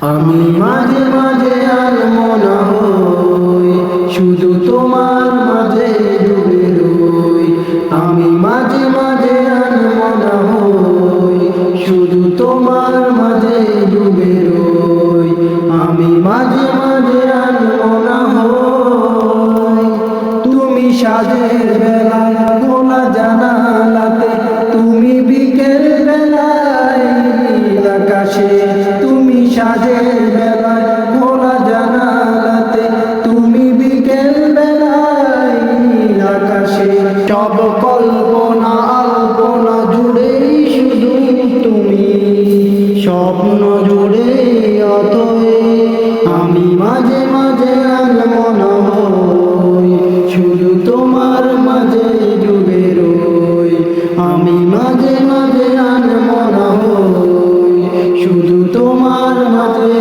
আমি মাঝে মাঝে আর মনে হই শুধু তোমার মাঝে ডুবে রই। আমি মাঝে মাঝে আর মনে হই শুধু তোমার মাঝে ডুবে রই। আমি মাঝে মাঝে আর মনে হই তুমি সাজের বেলায় খোলা জানালাতে সাজের বেলায় খোলা জানালাতে তুমি বিকেল বেলায় আকাশে সব কল্পনা আল্পনা জুড়েই শুধু তুমি। স্বপ্ন জুড়ে অতএ আমি মাঝে মাঝে হই। শুধু তোমার মাঝে ডুবে রই। আমি মাঝে মাঝে শুধু তোমার মাঝে